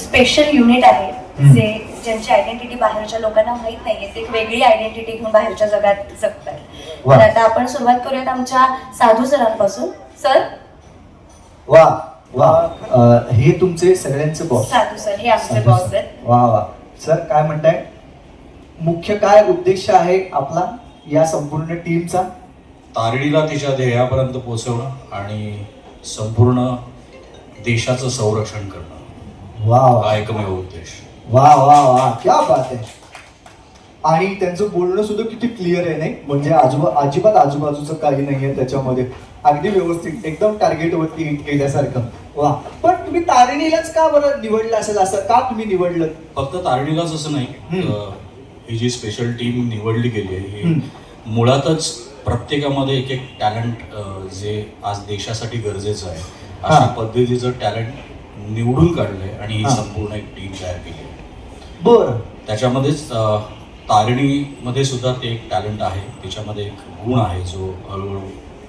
Special unit आहे. जे ज्यांची आयडेंटिटी बाहेरच्या लोकांना माहीत नाहीये. ते एक वेगळी आयडेंटिटी घेऊन बाहेरच्या जगात जगतात. तर आता आपण सुरुवात करूयात आमच्या साधू सरांपासून. सर? वा वा. अं, हे तुमचे सगळ्यांचे बॉस साधू सर हे आमचे बॉस आहेत. वा वा. सर काय म्हणताय? मुख्य काय उद्देश आहे आपला या संपूर्ण टीमचा तारिणीला तिच्या ध्येयापर्यंत पोहोचवणं आणि संपूर्ण देशाचं संरक्षण करणं. वा वा हा एकमेव उद्देश. वा वा वा क्या बात आहे. आणि त्यांचं बोलणं सुद्धा किती क्लिअर आहे नाही? म्हणजे आजूबा अजिबात आजूबाजूचं काही नाहीये त्याच्यामध्ये. अगदी व्यवस्थित एकदम टार्गेटवरती हिट केल्यासारखं. वा पण तुम्ही तारिणीलाच का बरं निवडलं असेल? असं का तुम्ही निवडलं? फक्त तारिणीलाच असं नाही. हम्म. अं, ही जी स्पेशल टीम निवडली गेली आहे. ही मुळातच प्रत्येकामध्ये एक एक टॅलेंट जे आज देशासाठी गरजेचं आहे अशा हा. पद्धतीचं टॅलेंट निवडून काढलंय आणि ही. संपूर्ण एक टीम तयार केली बरं. त्याच्यामध्येच तारिणीमध्ये सुद्धा ते एक टॅलेंट आहे. तिच्यामध्ये एक गुण आहे जो हळूहळू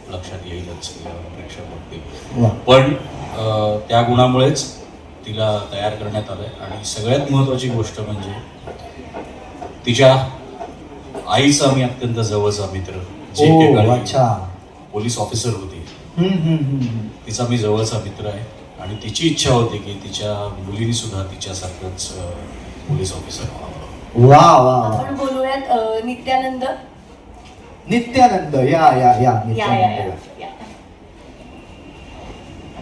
लक्षात येईलच प्रेक्षक बघतील. पण त्या गुणामुळेच तिला तयार करण्यात आलंय. आणि सगळ्यात महत्त्वाची गोष्ट म्हणजे तिच्या आईचा मी अत्यंत जवळचा मित्र जे पोलीस ऑफिसर होती. तिचा मी जवळचा मित्र आहे. आणि तिची इच्छा होती की तिच्या मुलीने सुद्धा तिच्यासारखंच पोलीस ऑफिसर व्हावं. वा वा आपण बोलूयात अं, नित्यानंद. नित्यानंद या या या या या या, या.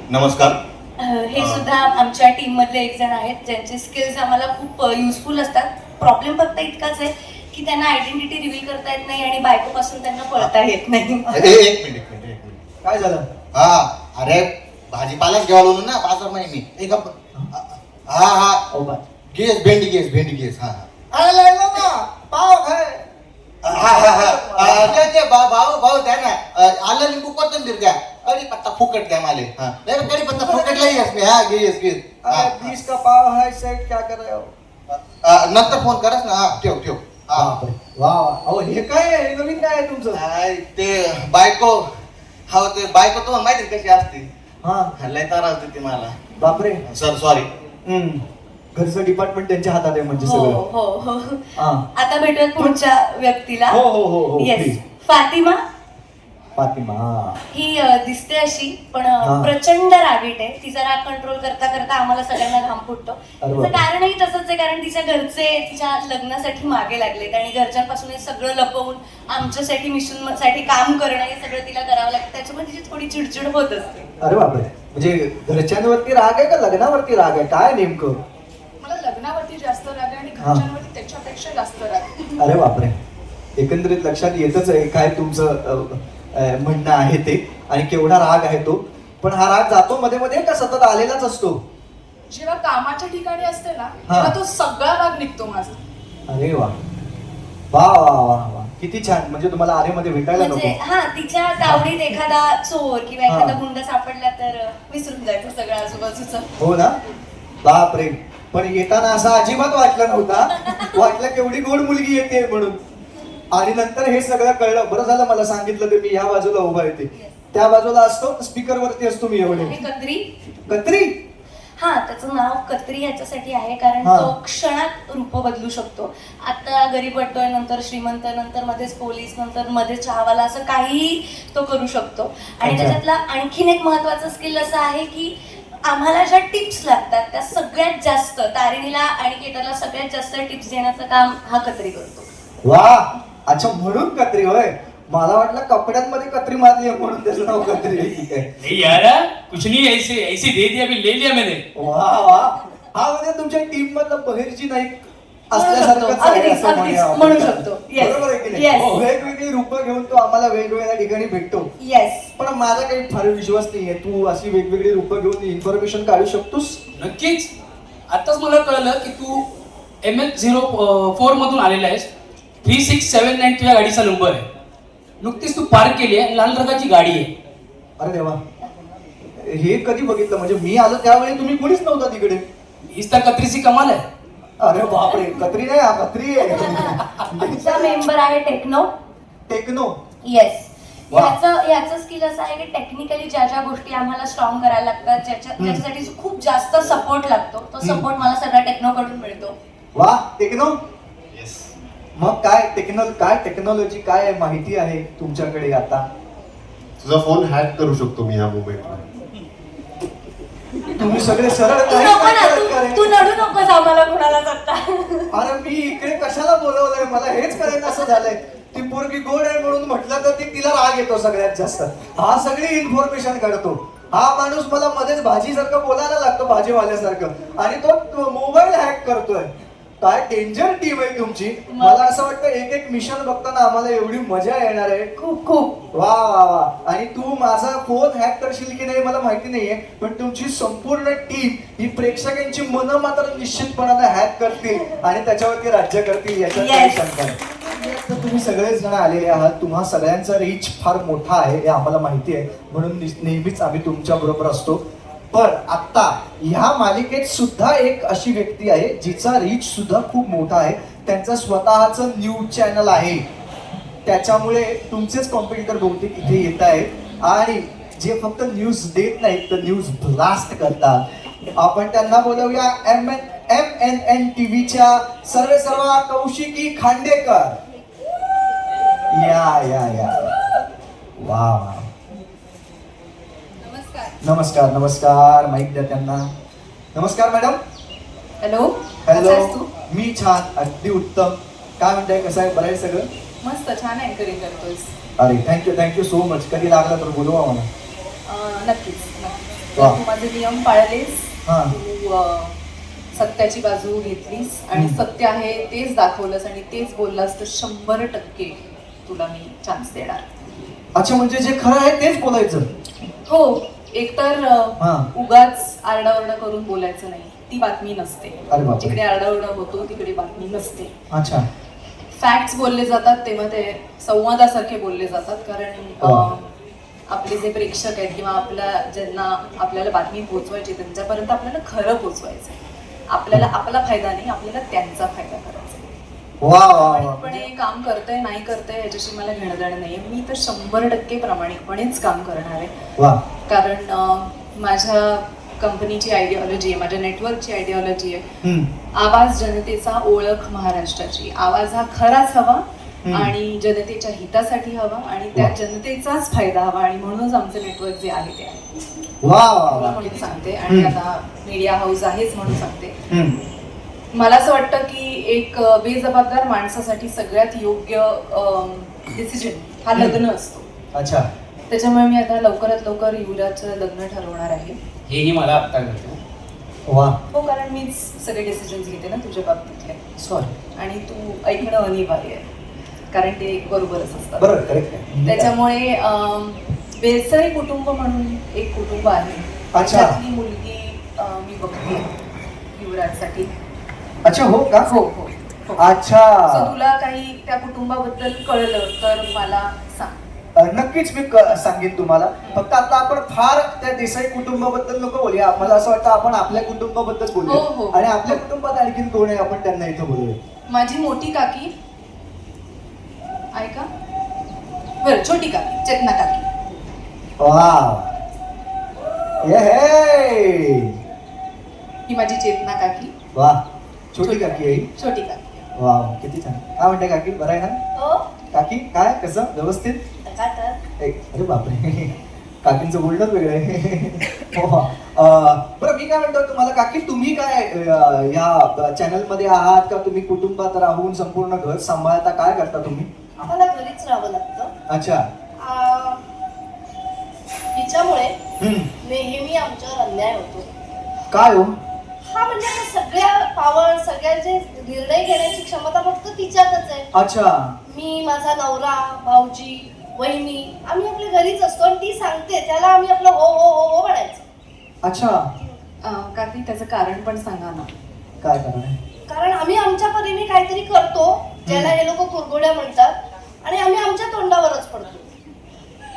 नमस्कार. अं, हे सुद्धा आमच्या टीम मधले एक जण आहेत ज्यांचे स्किल्स आम्हाला खूप युजफुल असतात. प्रॉब्लेम फक्त इतकाच आहे की त्यांना आयडेंटिटी रिव्हील करता येत नाही आणि बायकोपासून त्यांना पळता येत नाही. ए, एक मिनिट एक मिनिट एक मिनिट. काय झालं? हा अरे भाजीपालाच घ्यावा लागलो ना बाजार नाही मी. हा हा. ओ बा गेस भेंडी गेस भेंडी गेस हा हा. पाव हा हा हा. भाऊ भाऊ भाऊ द्या ना. आलं लिंबू कोथिंबीर द्या. कढीपत्ता फुकट द्या माले. हा. नाही रे, कढीपत्ता फुकट लई येस मी हा गेस गेस. हा, अरे बीस का पाव है सेट क्या कर रहे हो? नंतर फोन करस ना. हा ठेव ठेव. हा. वा वा. अहो हे काय हे नवीन काय आहे तुमचं? ते बायको हा ते बायको तुम्हाला माहिती आहे कशी असते? हा. लय त्रास देते मला. बापरे. सर सॉरी हम्म. घरचं डिपार्टमेंट त्यांच्या हातात आहे म्हणजे हो सगळं. हो हो. हा. आता भेटूयात पुढच्या व्यक्तीला. हो हो हो हो येस प्लीज फातिमा? फातिमा हा. ही अ, दिसते अशी पण अ, हा. प्रचंड रागीट आहे तिचा राग कंट्रोल करता करता आम्हाला सगळ्यांना घाम फुटतो अरे तिचं बापरे. कारणही तसंच आहे कारण तिच्या घरचे तिच्या लग्नासाठी मागे लागलेत आणि घरच्यांपासून हे सगळं लपवून आमच्यासाठी मिशनसाठी काम करणं हे सगळं तिला करावं लागतं त्याच्यामुळे तिची थोडी चिडचिड होत असते अरे बापरे म्हणजे घरच्यांवरती राग आहे का लग्नावरती राग आहे काय नेमकं मला लग्नावरती जास्त राग आहे आणि हा. घरच्यांवरती त्याच्यापेक्षा जास्त राग आहे. अरे बापरे एकंदरीत लक्षात येतच आहे काय तुमचं अ, म्हणणं आहे ते आणि केवढा राग आहे तो. पण हा राग जातो मध्ये मध्ये का सतत आलेलाच असतो. जेव्हा कामाच्या ठिकाणी असते ना हा. तेव्हा तो सगळा राग निघतो माझा. अरे वा. वा वा वा वा किती छान. म्हणजे तुम्हाला आरेमध्ये भेटायला म्हणजे नको. हा तिच्या तावडीत एखादा चोर किंवा हा. एखादा गुंड सापडला तर विसरून जायचं सगळं आजूबाजूचं. हो ना? बापरे. पण येताना असं अजिबात वाटलं नव्हता. वाटलं केवढी गोड मुलगी येते म्हणून. आणि नंतर हे सगळं कळलं. बरं झालं मला सांगितलं ते मी ह्या बाजूला उभा येते त्या बाजूला असतो स्पीकर वरती असतो मी एवढे. आणि कत्री? कत्री? हा त्याचं नाव कत्री याच्यासाठी आहे कारण हा. तो क्षणात रूप बदलू शकतो. आता गरीब वाटतोय नंतर श्रीमंत नंतर मध्येच पोलीस नंतर मध्ये चहावाला असं काही तो करू शकतो. आणि अच्छा. त्याच्यातला आणखीन एक महत्वाचं स्किल असं आहे की आम्हाला ज्या टिप्स लागतात त्या सगळ्यात जास्त तारिणीला आणि केतरला सगळ्यात जास्त टिप्स देण्याचं काम हा कत्री करतो. वा! अच्छा म्हणून कत्री होय मला वाटलं कपड्यांमध्ये कत्री मारली आहे म्हणून त्याचं नाव कत्री आहे. ठीक आहे नहीं यार कुछ नहीं ऐसे ऐसे दे दिया अभी ले लिया मैंने वा वा हा म्हणजे तुमच्या टीम मधलं बहिरची नाईक असल्यासारखंच आहे अगदीच, असं अगदीच. म्हणूया आपण. म्हणू शकतो. Yes. बरोबर आहे की Yes. नाही वेगवेगळी रूपं घेऊन तो आम्हाला वेगवेगळ्या ठिकाणी भेटतो येस पण माझा काही फार विश्वास नाहीये तू अशी वेगवेगळी रूपं घेऊन इन्फॉर्मेशन काढू शकतोस नक्कीच आताच मला कळलं की तू एम एच झिरो फोर मधून आलेला आहेस थ्री सिक्स सेवन नाईन तुझ्या गाडीचा नंबर आहे. नुकतीच तू पार्क केली आहे लाल रंगाची गाडी आहे. अरे देवा. हे कधी बघितलं? म्हणजे मी आलो त्यावेळी तुम्ही कोणीच नव्हता तिकडे. हीच तर कत्रीची कमाल आहे. अरे बापरे कत्री नाही हा कत्री आहे. आमचा मेंबर आहे टेक्नो टेक्नो येस वा. याचं याचं स्किल असं आहे की टेक्निकली ज्या ज्या गोष्टी आम्हाला स्ट्रॉंग करायला लागतात ज्याच्या हम्म. ज्याच्यासाठी खूप जास्त सपोर्ट लागतो तो हम्म. सपोर्ट मला सगळा टेक्नोकडून मिळतो. वा टेक्नो मग काय टेक्नॉल काय टेक्नॉलॉजी काय माहिती आहे तुमच्याकडे आता? तुझा फोन हॅक करू शकतो मी ह्या मोमेंटला तुम्ही सगळे सरळ तू काही नको ना करत तू नडू नकोस आम्हाला कुणाला जगता. अरे मी इकडे कशाला बोलवलंय? मला हेच कळेल असं झालंय. ती पोरगी गोड आहे म्हणून म्हटलं तर ती तिला राग येतो सगळ्यात जास्त. हा सगळी इन्फॉर्मेशन काढतो हा माणूस मला मध्येच भाजीसारखं बोलायला लागतो भाजीवाल्यासारखं. आणि तो मोबाईल हॅक करतोय. काय डेंजर टीम आहे तुमची? मला असं वाटतं एक एक मिशन बघताना आम्हाला एवढी मजा येणार आहे. खूप खूप. वा वा वा. आणि तू माझा फोन हॅक करशील की नाही मला माहिती नाहीये पण तुमची संपूर्ण टीम ही प्रेक्षकांची मन मात्र निश्चितपणाने हॅक करतील आणि त्याच्यावरती राज्य करतील याच्यात काही. शंका नाही. तुम्ही सगळेच जण आलेले आहात. तुम्हा सगळ्यांचा रीच फार मोठा आहे हे आम्हाला माहिती आहे. म्हणून नेहमीच आम्ही तुमच्या बरोबर असतो. पण आत्ता ह्या मालिकेत सुद्धा एक अशी व्यक्ती आहे जिचा रीच सुद्धा खूप मोठा आहे. त्यांचं स्वतःचं न्यूज चॅनल आहे. त्याच्यामुळे तुमचेच कॉम्पिटिटर बहुतेक इथे येत आहेत. आणि जे फक्त न्यूज देत नाहीत तर न्यूज ब्लास्ट करतात. आपण त्यांना बोलवूया M N M N N T व्हीच्या सर्व सर्व कौशिकी खांडेकर. या या या. वा वा. नमस्कार नमस्कार माईक द्या त्यांना. नमस्कार मॅडम हॅलो हॅलो मी छान अगदी उत्तम. काय म्हणताय कसं आहे? बरं आहे सगळं? मस्त छान अँकरिंग करतोयस? अरे थँक्यू थँक्यू सो मच कधी लागला तर बोलवा मला. अं, नक्कीच नक्कीच. वा. तू माझे नियम पाळलेस. हा. तू अं, सत्याची बाजू घेतलीस आणि हम्म. सत्य आहे तेच दाखवलंस आणि तेच बोललास तर शंभर टक्के तुला मी चान्स देणार. अच्छा म्हणजे जे खरं आहे तेच बोलायचं? हो. एकतर हा. उगाच आरडाओरडा करून बोलायचं नाही ती बातमी नसते अरे बापरे. जिकडे आरडाओरडा होतो तिकडे बातमी नसते अच्छा फॅक्ट्स बोलले जातात तेव्हा ते संवादासारखे बोलले जातात कारण वा. अं, आपले जे प्रेक्षक आहेत किंवा आपल्या ज्यांना आपल्याला बातमी पोहोचवायची त्यांच्यापर्यंत आपल्याला खरं पोहोचवायचं आहे. आपल्याला आपला फायदा नाही आपल्याला त्यांचा फायदा करायचा. वा वा वा प्रामाणिकपणे काम करतंय नाही करतंय याच्याशी मला घेणं देणं नाहीये मी तर शंभर टक्के प्रामाणिकपणेच काम करणार आहे वा कारण अं, माझ्या कंपनीची आयडिओलॉजी आहे माझ्या नेटवर्कची आयडिओलॉजी आहे हम्म. आवाज जनतेचा ओळख महाराष्ट्राची आवाज हा खराच हवा हम्म. आणि जनतेच्या हितासाठी हवा आणि त्या वा. जनतेचाच फायदा हवा आणि म्हणूनच आमचं नेटवर्क जे आहे ते आहे वा वा वा म्हणून सांगते आणि हम्म. आता मीडिया हाऊस आहेच म्हणून सांगते हम्म. मला असं वाटतं की एक बेजबाबदार माणसासाठी सगळ्यात योग्य डिसिजन हा. लग्न असतो. अच्छा. त्याच्यामुळे मी आता लवकरात लवकर युवराजचं लग्न ठरवणार आहे. हेही मला आत्ता कळतं. वा. हो कारण मीच सगळे डिसिजन्स घेते ना तुझ्या बाबतीतले. सॉरी आणि तू ऐकणं अनिवार्य आहे. कारण ते बरोबरच असतात. बरोबर करेक्ट त्याच्यामुळे बेसरी कुटुंब म्हणून एक कुटुंब आहे. अच्छा. मुलगी मी बघते. युवराजसाठी. अच्छा हो का? हो हो. हो अच्छा. So, तुला काही त्या कुटुंबाबद्दल कळलं तर मला सांग. अ, नक्कीच मी क- सांगेन तुम्हाला. फक्त आता आपण फार त्या देसाई कुटुंबाबद्दल नको बोलूया. मला असं वाटतं आपण आपल्या कुटुंबाबद्दल हो, बोलूया. हो. आणि आपल्या कुटुंबात आणखीन कोण आहे आपण त्यांना इथं बोलूया. माझी मोठी काकी. ऐका. बरं छोटी काकी चेतना काकी. वा हे. ही माझी चेतना काकी. वा छोटी काकी ही. छोटी काकी वा किती छान. काय म्हणते काकी? बरं आहे ना? हो. काकी काय? कसं? व्यवस्थित? तर. अरे बापरे. काकींचं बोलणंच वेगळं आहे. हो. अं, बरं मी काय म्हणतो तुम्हाला काकी तुम्ही काय अं, या चॅनलमध्ये आहात का? तुम्ही कुटुंबात राहून संपूर्ण घर सांभाळता? काय करता तुम्ही? आम्हाला घरीच राहावं लागतं. अच्छा. आ, हिच्यामुळे हम्म. नेहमी आमच्यावर अन्याय होतो. काय हो? हा म्हणजे आता सगळ्या पावर सगळ्यांचे निर्णय घेण्याची क्षमता फक्त तिच्यातच आहे. अच्छा. मी माझा नवरा भाऊजी वहिनी आम्ही आपल्या घरीच असतो आणि ती सांगते त्याला आम्ही आपलं हो हो हो हो म्हणायचं. अच्छा. अं, काकी त्याचं कारण पण सांगा ना. काय करणार कारण आम्ही आमच्या परीने काहीतरी करतो ज्याला हे लोक कुरघोड्या म्हणतात आणि आम्ही आमच्या तोंडावरच पडतो.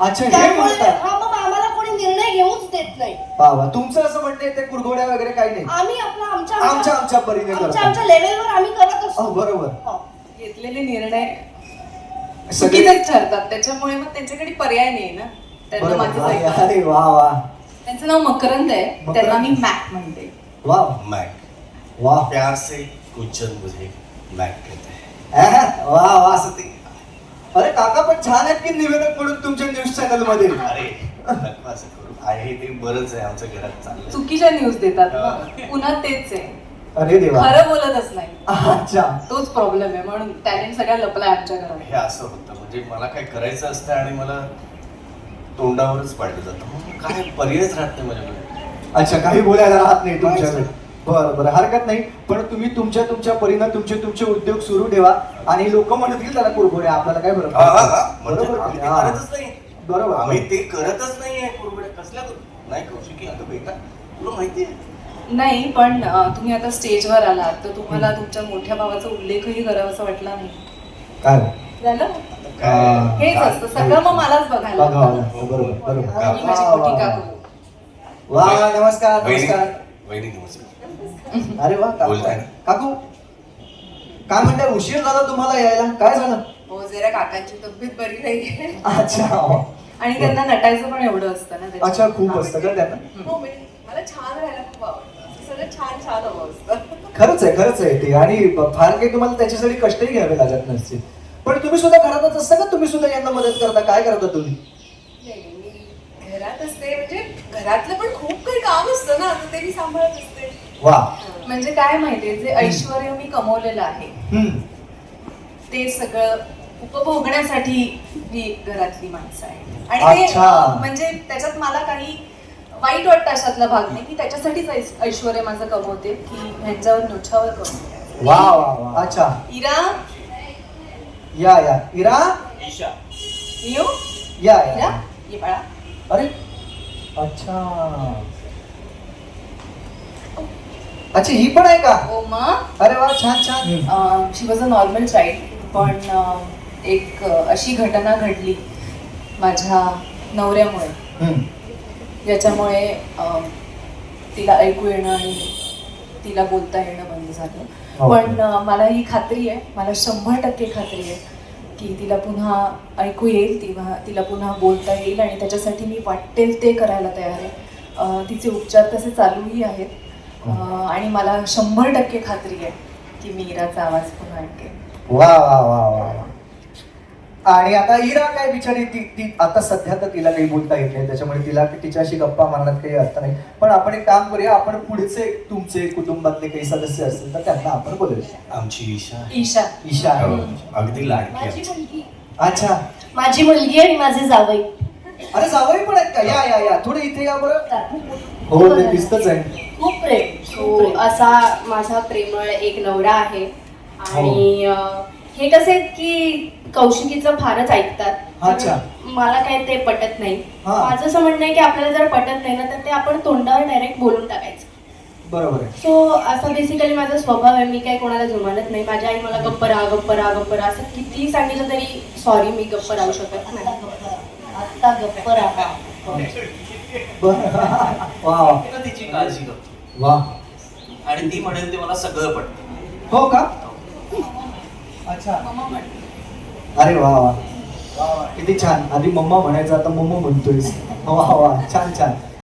अच्छा हे त्यामुळे म्हणतात. हा मग निर्णय घेऊच देत नाही. वा वा तुमचं असं म्हणणं आहे ते कुरघोड्या वगैरे काही नाही. आम्ही आपला आमच्या आमच्या आमच्या परीने आमच्या करतो आमच्या लेवलवर आम्ही करत हो असतो बरोबर. हो. घेतलेले निर्णय सगळे चुकीचेच ठरतात. त्याच्यामुळे मग त्यांच्याकडे पर्याय नाही ना? त्यांना माझं बरोबर अरे ऐकावं. अरे वा वा. त्यांचं नाव मकरंद आहे. मकरंद. त्यांना मी मॅक म्हणते. वा मैक. वा. प्यार से कुचल मुझे मैक कहते हैं. अहं, वा वा सती अरे काका पण छान आहेत की निवेदक म्हणून तुमच्या न्यूज चॅनलमध्ये अरे असं करू आहे ते बरंच आहे आमच्या घरात चाललंय. चुकीच्या न्यूज देतात. ना पुन्हा तेच आहे. अरे देवा. खरं बोलतच नाही. अच्छा. तोच प्रॉब्लेम आहे. म्हणून टॅलेंट सगळा लपलाय आमच्या घरात. हे असं होतं. म्हणजे मला काय करायचं असतं आणि मला तोंडावरच पाडलं जातं. मग काय पर्यायच राहत नाही माझ्याकडे. अच्छा काही बोलायला राहत नाही तुमच्याकडे. बरं बरं. हरकत नाही. पण तुम्ही तुमच्या तुमच्या परीनं तुमचे तुमचे उद्योग सुरू ठेवा आणि लोक म्हणतील त्याला कुरकुरे आपल्याला काय बरं हा, हा, हा. म्हणजे बरोबर आम्ही ते. करतच नाही. बरोबर. आम्ही ते करतच नाही आहे कुरबड्या कसल्या करू नाही कौशिकी अगं बेटा तुला माहिती आहे? नाही पण अं, तुम्ही आता स्टेजवर आलात तर तुम्हाला तुमच्या मोठ्या भावाचा उल्लेखही करावासा वाटला नाही काय? झालं? हा. हेच असतं सगळं मग मलाच बघायला बघावं लागतं. लागतं. बरोबर बरोबर. आणि माझी वा, मोठी वा, काकू वा. वा, नमस्कार वहिनी नमस्कार. वहिनी नमस्कार. अरे वा काकू. बोलताय ना? काकू काय म्हणताय? उशीर झाला तुम्हाला यायला. काय झालं? हो जरा काकांची तब्येत बरी नाही अच्छा आणि त्यांना नटायचं पण एवढं असतं ना त्याच्यात. अच्छा खूप हा. असतं का त्यांना? हो मला छान राहायला खूप आवडतं. असं सगळं छान छान हवं असतं. खरंच आहे खरंच आहे ते. आणि फार काही तुम्हाला त्याच्यासाठी कष्टही घ्यावे लागत नसतील पण तुम्ही सुद्धा घरातच असता का? तुम्ही सुद्धा यांना मदत करता? काय करता तुम्ही? नाही, मी घरात असते. म्हणजे घरातलं पण खूप काही काम असतं ना तर ते मी सांभाळत असते. वा. म्हणजे काय माहितीये जे ऐश्वर मी कमवलेलं आहे हम्म. ते सगळं उपभोगण्यासाठी ही घरातली माणसं आहेत. आणि ते अच्छा. म्हणजे त्याच्यात मला काही वाईट वाटतं अशातला भाग नाही. की त्याच्यासाठीच ऐस- ऐश्वर्य माझं कमवते की ह्यांच्यावर नुछावर कमवते वा वा वा. अच्छा. इरा? या या. इरा? येऊ या? इरा या. ये बाळा. अरे अच्छा. अच्छा ही पण आहे का? ओ मग? अरे वा छान छान. She was a normal child पण अं, एक अशी घटना घडली माझ्या नवऱ्यामुळे. ज्याच्यामुळे तिला ऐकू येणं आणि तिला बोलता येणं बंद झालं. पण मला ही खात्री आहे मला शंभर टक्के खात्री आहे की तिला पुन्हा ऐकू येईल तिला तिला पुन्हा बोलता येईल आणि त्याच्यासाठी मी वाटेल ते करायला तयार आहे. तिचे उपचार तसे चालूही आहेत. आणि मला शंभर टक्के खात्री आहे की मी इराचा आवाज पुन्हा ऐकेन. वा वा वा वा वा. आणि आता इरा काय बिचारी ती ती आता सध्या तर तिला काही बोलता येत नाही. त्याच्यामुळे तिला तिच्याशी गप्पा मारण्यात काही अर्थ नाही. पण आपण एक काम करूया आपण पुढचे तुमचे कुटुंबातले काही सदस्य असतील तर त्यांना आपण बोलूया. आमची ईशा ईशा. ईशा हो. अगदी लाडकी माझी आमची मुलगी. अच्छा. माझी मुलगी आणि माझे जावई. अरे जावई पण आहेत का? या या या. थोडे इथे या बरं. हो ते दिसतच आहे. खूप प्रेम तो असा माझा प्रेमळ एक नवरा आहे. आणि अं, हे कसे आहेत की कौशिकीचं फारच ऐकतात. अच्छा. तर मला काय ते पटत नाही. हा. माझं असं म्हणणं आहे की आपल्याला जर पटत नाही ना तर ते आपण तोंडावर डायरेक्ट बोलून टाकायचं. बरोबर आहे. सो असा बेसिकली माझा स्वभाव आहे. मी काही कोणाला जुमानत नाही. माझी आई मला गप्प राहा गप्प राहा गप्प राहा. असं कितीही सांगितलं तरी सॉरी मी गप्प राहू शकत नाही. आता गप्प राहा. बरं. वा वा. तिला तिची काळजी करतो. वा. आणि ती म्हणेल ते मला सगळं पडतं हो का? अच्छा. अरे वा वा किती छान. आधी मम्मा म्हणायचं आता मम्मा म्हणतोय वा वा छान छान.